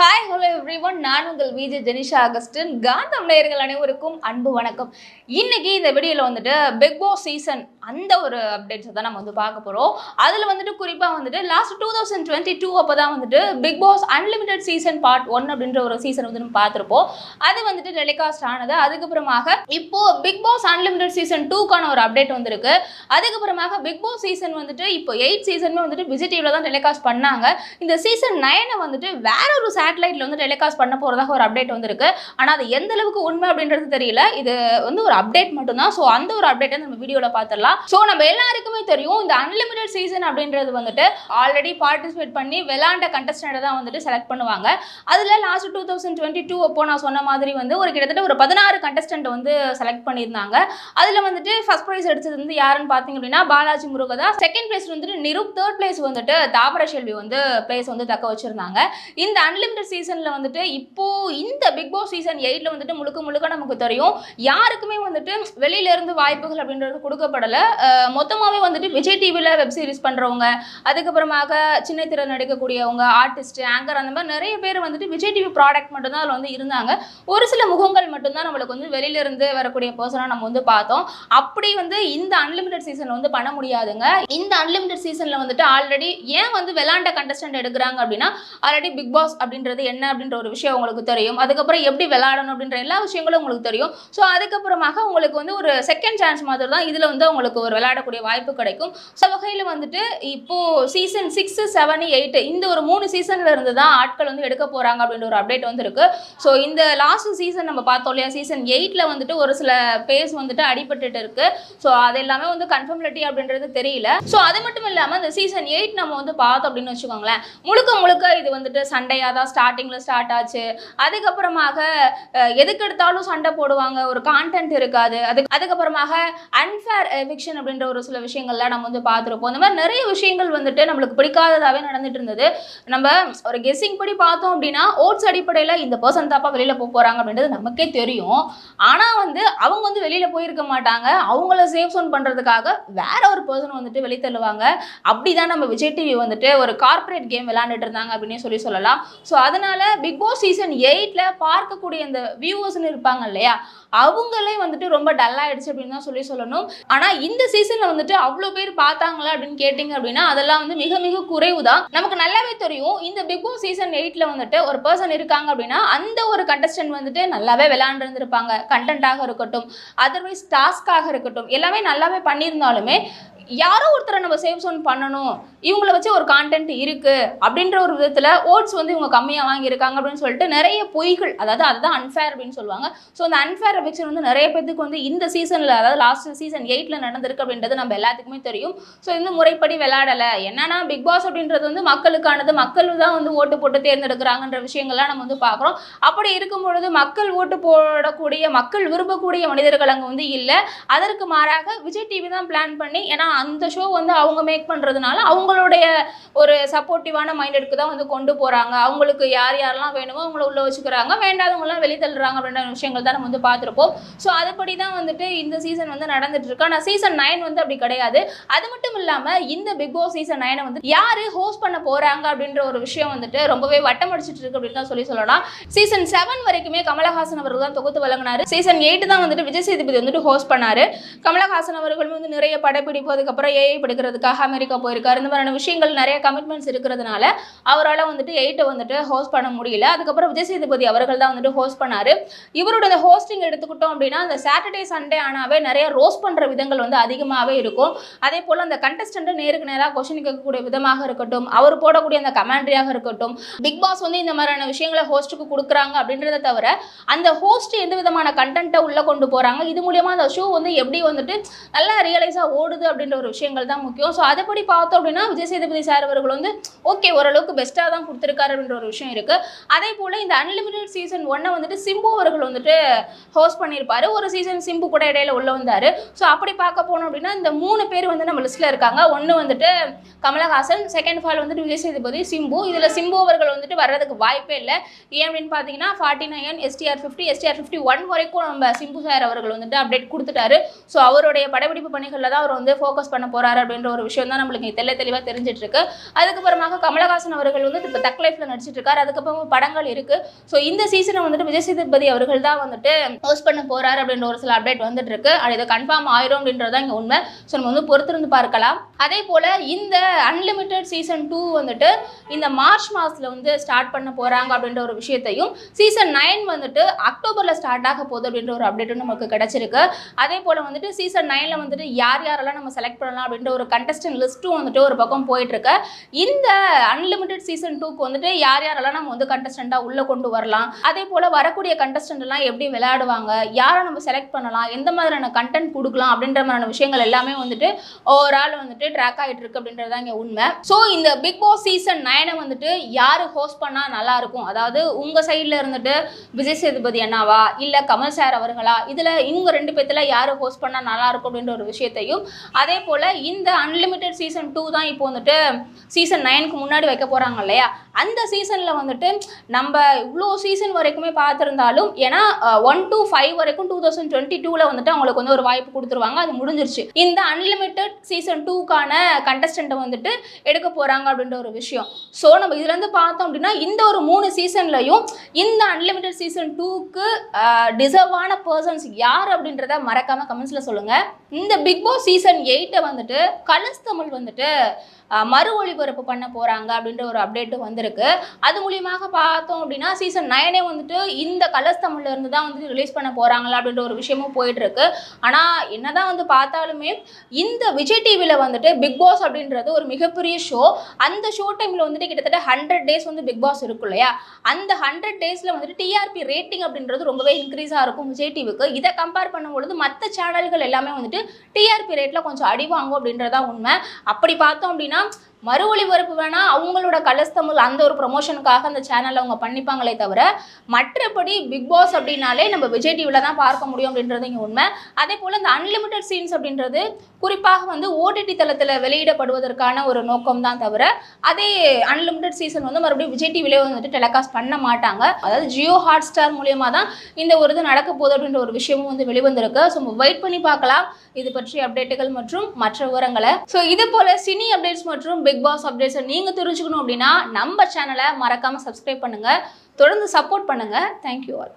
Hi hello every one நான் உங்கள் Vijay Jenisha Augustine. காந்தம் நேயர்கள் அனைவருக்கும் அன்பு வணக்கம். இன்னைக்கு இந்த வீடியோவில் வந்துட்டு பிக் பாஸ் சீசன் அந்த ஒரு அப்டேட்ஸை தான் நம்ம வந்து பார்க்க போகிறோம் அதில் வந்துட்டு குறிப்பாக வந்துட்டு last two thousand twenty two அப்போ தான் வந்துட்டு Bigg Boss unlimited season part one அப்படின்ற ஒரு சீசன் வந்து நம்ம பார்த்துருப்போம். அது வந்துட்டு டெலிகாஸ்ட் ஆனது. அதுக்கப்புறமாக இப்போ பிக் பாஸ் அன்லிமிடெட் சீசன் டூக்கான ஒரு அப்டேட் வந்திருக்கு. அதுக்கப்புறமாக பிக் பாஸ் சீசன் வந்துட்டு இப்போ எயிட் சீசனுமே வந்துட்டு விஜய் டிவியில் தான் டெலிகாஸ்ட் பண்ணாங்க. இந்த சீசன் நைனை வந்துட்டு வேற ஒரு சேட்டலைட்ல வந்து டெலிகாஸ்ட் பண்ண போறதாக ஒரு அப்டேட் வந்திருக்கு. ஆனால் அது எந்த அளவுக்கு உண்மை அப்படின்றது தெரியல. இது வந்து ஒரு அப்டேட் மட்டும்தான். ஸோ அந்த ஒரு அப்டேட்டை நம்ம வீடியோவில் பார்த்துடலாம் ஸோ நம்ம எல்லாருக்குமே தெரியும் இந்த அன்லிமிடெட் சீசன் அப்படின்றது வந்துட்டு ஆல்ரெடி பார்ட்டிசிபேட் பண்ணி விளாண்ட கண்டஸ்டண்ட்டை தான் வந்துட்டு செலக்ட் பண்ணுவாங்க. அதில் last two thousand twenty two அப்போ நான் சொன்ன மாதிரி வந்து ஒரு கிட்டத்தட்ட ஒரு பதினாறு கண்டஸ்டன்ட் வந்து செலக்ட் பண்ணியிருந்தாங்க. அதில் வந்துட்டு ஃபர்ஸ்ட் ப்ரைஸ் எடுத்தது வந்து யாருன்னு பார்த்தீங்க அப்படின்னா பாலாஜி முருகதா செகண்ட் பிளேஸ் வந்துட்டு நிருப் தேர்ட் பிளேஸ் வந்துட்டு தாபர செல்வி வந்து பிளேஸ் வந்து தக்க வச்சிருந்தாங்க. இந்த இந்த சீசனில் வந்துட்டு இப்போ இந்த பிக் பாஸ் சீசன் எயிட்டில் வந்துட்டு முழுக்க முழுக்க நமக்கு தெரியும் யாருக்குமே வந்துட்டு வெளியிலேருந்து வாய்ப்புகள் அப்படின்றது கொடுக்கப்படலை. மொத்தமாகவே வந்துட்டு விஜய் டிவியில் வெப் சீரிஸ் பண்ணுறவங்க அதுக்கப்புறமாக சின்ன திறன் நடிக்கக்கூடியவங்க ஆர்டிஸ்ட் ஆங்கர் அந்த மாதிரி நிறைய பேர் வந்துட்டு விஜய் டிவி ப்ராடக்ட் மட்டும்தான் அதில் வந்து இருந்தாங்க. ஒரு சில முகங்கள் மட்டும்தான் நம்மளுக்கு வந்து வெளியிலேருந்து வரக்கூடிய பர்சனாக நம்ம வந்து பார்த்தோம். அப்படி வந்து இந்த அன்லிமிடெட் சீசனில் வந்து பண்ண முடியாதுங்க. இந்த அன்லிமிடெட் சீசனில் வந்துட்டு ஆல்ரெடி ஏன் வந்து விளாண்ட கண்டஸ்டன்ட் எடுக்கிறாங்க அப்படின்னா ஆல்ரெடி பிக் பாஸ் அப்படின்றது என்ன அப்படின்ற ஒரு விஷயம் உங்களுக்கு தெரியும். அதுக்கப்புறம் எப்படி விளையாடணும் அப்படின்ற எல்லா விஷயங்களும் உங்களுக்கு தெரியும். ஸோ அதுக்கப்புறமாக உங்களுக்கு வந்து ஒரு செகண்ட் சான்ஸ் மாதிரி தான் இதில் வந்து உங்களுக்கு ஒரு விளையாடக்கூடிய வாய்ப்பு கிடைக்கும். ஸோ வகையில் வந்துட்டு இப்போது சீசன் சிக்ஸ் செவன் எயிட்டு இந்த ஒரு மூணு சீசனில் இருந்து தான் ஆட்கள் வந்து எடுக்க போகிறாங்க அப்படின்ற ஒரு அப்டேட் வந்து இருக்கு ஸோ இந்த லாஸ்ட் சீசன் நம்ம பார்த்தோம் இல்லையா? சீசன் எயிட்டில் வந்துட்டு ஒரு சில பேஸ் வந்துட்டு அடிபட்டுட்டு இருக்கு. ஸோ அது எல்லாமே வந்து கன்ஃபர்மிலிட்டி அப்படின்றது தெரியல. ஸோ அது மட்டும் இல்லாமல் இந்த சீசன் எயிட் நம்ம வந்து பார்த்தோம் அப்படின்னு வச்சுக்கோங்களேன். முழுக்க முழுக்க இது வந்துட்டு சண்டையாக தான் ஸ்டார்டிங்கில் ஸ்டார்ட் ஆச்சு. அதுக்கப்புறமாக எதுக்கு எடுத்தாலும் சண்டை போடுவாங்க. ஒரு கான்டென்ட் இருக்காது. அதுக்கு அதுக்கப்புறமாக அன்ஃபேர் எவிக்ஷன் அப்படின்ற ஒரு சில விஷயங்கள்லாம் நம்ம வந்து பார்த்துருப்போம். இந்த மாதிரி நிறைய விஷயங்கள் வந்துட்டு நம்மளுக்கு பிடிக்காததாகவே நடந்துட்டு இருந்தது. நம்ம ஒரு கெஸ்ஸிங் படி பார்த்தோம் அப்படின்னா ஓட்ஸ் அடிப்படையில் இந்த பர்சன் தாப்பா வெளியில் போக போகிறாங்க அப்படின்றது நமக்கே தெரியும். ஆனால் வந்து அவங்க வந்து வெளியில் போயிருக்க மாட்டாங்க. அவங்கள சேஃப் சோன் பண்ணுறதுக்காக வேற ஒரு பர்சன் வந்துட்டு வெளித்தள்ளுவாங்க அப்படி தான் நம்ம விஜய் டிவி வந்துட்டு ஒரு கார்ப்பரேட் கேம் விளாண்டுட்டு இருந்தாங்க அப்படின்னு சொல்லி சொல்லலாம். ஸோ அதனால பிக் பாஸ் சீசன் எயிட்டில் பார்க்கக்கூடிய இந்த வியூவர்ஸ்னு இருப்பாங்க இல்லையா அவங்களே வந்துட்டு ரொம்ப டல் ஆயிடுச்சு அப்படின்னு தான் சொல்லி சொல்லணும். ஆனால் இந்த சீசனில் வந்துட்டு அவ்வளோ பேர் பார்த்தாங்களா அப்படின்னு கேட்டிங்க அப்படின்னா அதெல்லாம் வந்து மிக மிக குறைவு தான் நமக்கு நல்லாவே தெரியும் இந்த பிக் பாஸ் சீசன் எயிட்டில் வந்துட்டு ஒரு பர்சன் இருக்காங்க அப்படின்னா அந்த ஒரு கண்டஸ்டன்ட் வந்துட்டு நல்லாவே விளையாண்டுருந்துருப்பாங்க. கண்டென்ட்டாக இருக்கட்டும் அதர்வைஸ் டாஸ்க்காக இருக்கட்டும் எல்லாமே நல்லாவே பண்ணியிருந்தாலுமே யாரோ ஒருத்தரை நம்ம சேவ் சோன் பண்ணணும். இவங்கள வச்சு ஒரு கான்டென்ட் இருக்கு அப்படின்ற ஒரு விதத்தில் ஓட்ஸ் வந்து இவங்க கம்மியாக வாங்கியிருக்காங்க அப்படின்னு சொல்லிட்டு நிறைய பொய்கள் அதாவது அதுதான் அன்ஃபேர் அப்படின்னு சொல்லுவாங்க. ஸோ அந்த அன்ஃபேர் எஃபெக்ஷன் வந்து நிறைய பேத்துக்கு வந்து இந்த சீசனில் அதாவது லாஸ்ட் சீசன் எயிட்டில் நடந்திருக்கு அப்படின்றது நம்ம எல்லாத்துக்குமே தெரியும். ஸோ இந்த முறைப்படி விளையாடலை. என்னன்னா பிக் பாஸ் அப்படின்றது வந்து மக்களுக்கானது. மக்கள் தான் வந்து ஓட்டு போட்டு தேர்ந்தெடுக்கிறாங்கன்ற விஷயங்கள்லாம் நம்ம வந்து பார்க்குறோம். அப்படி இருக்கும் பொழுது மக்கள் ஓட்டு போடக்கூடிய மக்கள் விரும்பக்கூடிய மனிதர்கள் அங்கே வந்து இல்லை. அதற்கு மாறாக விஜய் டிவி தான் பிளான் பண்ணி ஏன்னா அந்த ஷோ வந்து அவங்க மேக் பண்ணுறதுனால அவங்க அவங்களுடைய ஒரு சப்போர்ட்டிவான மைண்டெடுக்கு தான் வந்து கொண்டு போகிறாங்க அவங்களுக்கு யார் யாரெல்லாம் வேணுமோ அவங்கள உள்ள வச்சுக்கிறாங்க. வேண்டாதவங்களாம் வெளித்தள்ளுறாங்க அப்படின்ற விஷயங்கள் தான் நம்ம வந்து பார்த்துருப்போம். ஸோ அதுபடி தான் வந்துட்டு இந்த சீசன் வந்து நடந்துட்டு இருக்கு ஆனால் சீசன் நைன் வந்து அப்படி கிடையாது. அது மட்டும் இல்லாமல் இந்த பிக் பாஸ் சீசன் நைனை வந்து யார் ஹோஸ்ட் பண்ண போகிறாங்க அப்படின்ற ஒரு விஷயம் வந்துட்டு ரொம்பவே வட்டம் அடிச்சிட்டு இருக்கு அப்படின்னு தான் சொல்லி சொல்லலாம். சீசன் செவன் வரைக்குமே கமலஹாசன் அவர்கள் தான் தொகுத்து வழங்கினார். சீசன் எயிட் தான் வந்துட்டு விஜய் சேதுபதி வந்துட்டு ஹோஸ்ட் பண்ணாரு. கமலஹாசன் அவர்கள் வந்து நிறைய படப்பிடிப்பு அதுக்கப்புறம் ஏஐ படிக்கிறதுக்காக அமெரிக்கா போயிருக்காரு. இந்த மாதிரி மாதிரியான விஷயங்கள் நிறைய கமிட்மெண்ட்ஸ் இருக்கிறதுனால அவரால் வந்துட்டு எயிட்டை வந்துட்டு ஹோஸ்ட் பண்ண முடியல. அதுக்கப்புறம் விஜய் சேதுபதி அவர்கள் தான் வந்துட்டு ஹோஸ்ட் பண்ணார். இவரோட அந்த ஹோஸ்டிங் எடுத்துக்கிட்டோம் அப்படின்னா அந்த சாட்டர்டே சண்டே ஆனாவே நிறைய ரோஸ்ட் பண்ணுற விதங்கள் வந்து அதிகமாகவே இருக்கும். அதே போல் அந்த கண்டஸ்டண்ட்டு நேருக்கு நேராக கொஸ்டின் கேட்கக்கூடிய விதமாக இருக்கட்டும் அவர் போடக்கூடிய அந்த கமெண்ட்ரியாக இருக்கட்டும் பிக் பாஸ் வந்து இந்த மாதிரியான விஷயங்களை ஹோஸ்ட்டுக்கு கொடுக்குறாங்க அப்படின்றத தவிர அந்த ஹோஸ்ட் எந்த விதமான கண்டென்ட்டை உள்ளே கொண்டு போகிறாங்க இது மூலியமாக அந்த ஷோ வந்து எப்படி வந்துட்டு நல்லா ரியலைஸாக ஓடுது அப்படின்ற ஒரு விஷயங்கள் தான் முக்கியம். ஸோ அதைப்படி பார்த்தோம் அப்படின்னா விஜய் சேதுபதி சார் அவர்கள் வந்து ஓகே ஓரளவுக்கு பெஸ்ட்டாக தான் கொடுத்துருக்காரு அப்படின்ற ஒரு விஷயம் இருக்குது அதே போல் இந்த அன்லிமிடெட் சீசன் ஒன்னை வந்துட்டு சிம்பு அவர்கள் வந்துட்டு ஹோஸ்ட் பண்ணியிருப்பாரு. ஒரு சீசன் சிம்பு கூட இடையில உள்ள வந்தார். ஸோ அப்படி பார்க்க போனோம் அப்படின்னா இந்த மூணு பேர் வந்து நம்ம லிஸ்ட்டில் இருக்காங்க. ஒன்று வந்துட்டு கமலஹாசன் செகண்ட் ஃபால் வந்துட்டு விஜய் சேதுபதி சிம்பு. இதில் சிம்பு அவர்கள் வந்துட்டு வர்றதுக்கு வாய்ப்பே இல்லை. ஏன் அப்படின்னு பார்த்தீங்கன்னா forty nine STR fifty STR fifty one வரைக்கும் நம்ம சிம்பு சார் அவர்கள் வந்துட்டு அப்டேட் கொடுத்துட்டாரு. ஸோ அவருடைய படப்பிடிப்பு பணிகளில் தான் அவர் வந்து ஃபோக்கஸ் பண்ண போகிறாரு அப்படின்ற ஒரு விஷயம் தான் நம்மளுக்கு தெல்ல தெளிவாக தெரிஞ்சிட்டு இருக்கு அதுக்கப்புறமாக கமலஹாசன் அவர்கள் வந்து இப்போ தக் லைஃப்ல நடிச்சிட்டு இருக்காரு அதுக்கப்புறம் படங்கள் இருக்கு. ஸோ இந்த சீசனை வந்துட்டு விஜய் சேதுபதி அவர்கள் தான் வந்துட்டு ஹோஸ்ட் பண்ண போறாரு அப்படின்ற ஒரு சில அப்டேட் வந்துட்டு இருக்கு அது இது கன்ஃபார்ம் ஆயிரும் அப்படின்றது தான் இங்கே உண்மை. ஸோ நம்ம வந்து பொறுத்திருந்து பார்க்கலாம். அதே போல இந்த அன்லிமிட்டெட் சீசன் டூ வந்துட்டு இந்த மார்ச் மாசத்துல வந்து ஸ்டார்ட் பண்ண போறாங்க அப்படின்ற ஒரு விஷயத்தையும் சீசன் நைன் வந்துட்டு அக்டோபர்ல ஸ்டார்ட் ஆக போகுது அப்படின்ற ஒரு அப்டேட்டும் நமக்கு கிடைச்சிருக்கு. அதே போல வந்துட்டு சீசன் நைன்ல வந்துட்டு யார் யாரெல்லாம் நம்ம செலக்ட் பண்ணலாம் அப்படின்ற ஒரு கண்டஸ்டன்ட் லிஸ்ட்டும் வந்துட்டு ஒரு பக்கம் பக்கம் போயிட்டுருக்கு. இந்த அன்லிமிட்டெட் சீசன் டூக்கு வந்துட்டு யார் யாரெல்லாம் நம்ம வந்து கண்டஸ்டண்ட்டாக உள்ளே கொண்டு வரலாம்? அதே போல் வரக்கூடிய கண்டஸ்டண்ட்லாம் எல்லாம் எப்படி விளையாடுவாங்க? யாரை நம்ம செலக்ட் பண்ணலாம்? எந்த மாதிரியான கண்டென்ட் கொடுக்கலாம்? அப்படின்ற மாதிரியான விஷயங்கள் எல்லாமே வந்துட்டு ஓவரால் வந்துட்டு ட்ராக் ஆகிட்டு இருக்கு அப்படின்றது தான் இங்கே உண்மை. ஸோ இந்த பிக் பாஸ் சீசன் நைனை வந்துட்டு யார் ஹோஸ்ட் பண்ணால் நல்லாயிருக்கும் அதாவது உங்கள் சைடில் இருந்துட்டு விஜய் சேதுபதி அண்ணாவா? இல்லை கமல் சார் அவர்களா? இதில் இவங்க ரெண்டு பேர்த்தில் யார் ஹோஸ்ட் பண்ணால் நல்லா இருக்கும் அப்படின்ற ஒரு விஷயத்தையும் அதே போல் இந்த அன்லிமிட்டெட் சீசன் டூ தான் இப்போ வந்துட்டு சீசன் நைனுக்கு முன்னாடி வைக்க போகிறாங்க இல்லையா? அந்த சீசனில் வந்துட்டு நம்ம இவ்வளோ சீசன் வரைக்குமே பார்த்துருந்தாலும் ஏன்னா ஒன் டூ ஃபைவ் வரைக்கும் டூ தௌசண்ட் டுவெண்ட்டி டூவில் வந்துட்டு அவங்களுக்கு வந்து ஒரு வாய்ப்பு கொடுத்துருவாங்க. அது முடிஞ்சிருச்சு. இந்த அன்லிமிட்டெட் சீசன் டூக்கான கண்டஸ்டண்ட்டை வந்துட்டு எடுக்க போகிறாங்க அப்படின்ற ஒரு விஷயம். ஸோ நம்ம இதுலேருந்து பார்த்தோம் அப்படின்னா இந்த ஒரு மூணு சீசன்லையும் இந்த அன்லிமிட்டெட் சீசன் டூக்கு டிசர்வான பர்சன்ஸ் யார் அப்படின்றத மறக்காமல் கமெண்ட்ஸில் சொல்லுங்கள் இந்த பிக் பாஸ் சீசன் எயிட்டை வந்துட்டு கலர்ஸ் தமிழ் வந்துட்டு மறு ஒளிபரப்பு பண்ண போகிறாங்க அப்படின்ற ஒரு அப்டேட்டு வந்திருக்கு. அது மூலியமாக பார்த்தோம் அப்படின்னா சீசன் நைனே வந்துட்டு இந்த கலர்ஸ் தமிழ்ல இருந்து தான் வந்துட்டு ரிலீஸ் பண்ண போகிறாங்களா அப்படின்ற ஒரு விஷயமும் போயிட்டுருக்கு. ஆனால் ஆனால் என்னதான் வந்து பார்த்தாலுமே இந்த விஜய் டிவியில் வந்துட்டு பிக் பாஸ் அப்படின்றது ஒரு மிகப்பெரிய ஷோ அந்த ஷோ டைமில் வந்துட்டு கிட்டத்தட்ட ஹண்ட்ரட் டேஸ் வந்து பிக் பாஸ் இருக்கும் இல்லையா? அந்த ஹண்ட்ரட் டேஸில் வந்துட்டு டிஆர்பி ரேட்டிங் அப்படின்றது ரொம்பவே இன்க்ரீஸாக இருக்கும் விஜய் டிவிக்கு இதை கம்பேர் பண்ணும்பொழுது மற்ற சேனல்கள் எல்லாமே வந்துட்டு டிஆர்பி ரேட்டில் கொஞ்சம் அடி வாங்கும் அப்படின்றதான் உண்மை. அப்படி பார்த்தோம் அப்படின்னா மறு ஒளிபரப்பு வேணா அவங்களோட கலர்ஸ் அந்த ஒரு ப்ரொமோஷனுக்காக அந்த சேனலில் அவங்க பண்ணிப்பாங்களே தவிர மற்றபடி பிக் பாஸ் அப்படின்னாலே நம்ம விஜய் டிவியில் தான் பார்க்க முடியும் அப்படின்றது இங்கே உண்மை. அதே போல் இந்த அன்லிமிட்டெட் சீன்ஸ் அப்படின்றது குறிப்பாக வந்து ஓடிடி தளத்தில் வெளியிடப்படுவதற்கான ஒரு நோக்கம் தான் தவிர அதே அன்லிமிட்டெட் சீசன் வந்து மறுபடியும் விஜய் டிவிலே வந்துட்டு டெலிகாஸ்ட் பண்ண மாட்டாங்க. அதாவது ஜியோ ஹாட் ஸ்டார் மூலியமாக தான் இந்த ஒரு இது நடக்க போகுது அப்படின்ற ஒரு விஷயமும் வந்து வெளிவந்திருக்கு. ஸோ வெயிட் பண்ணி பார்க்கலாம். இது பற்றி அப்டேட்டுகள் மற்றும் மற்ற விவரங்களை. ஸோ இது போல் சினி அப்டேட்ஸ் மற்றும் பிக் பாஸ் அப்டேட்ஸை நீங்கள் தெரிஞ்சுக்கணும் அப்படின்னா நம்ம சேனலை மறக்காமல் சப்ஸ்கிரைப் பண்ணுங்கள் தொடர்ந்து சப்போர்ட் பண்ணுங்கள் தேங்க்யூ ஆல்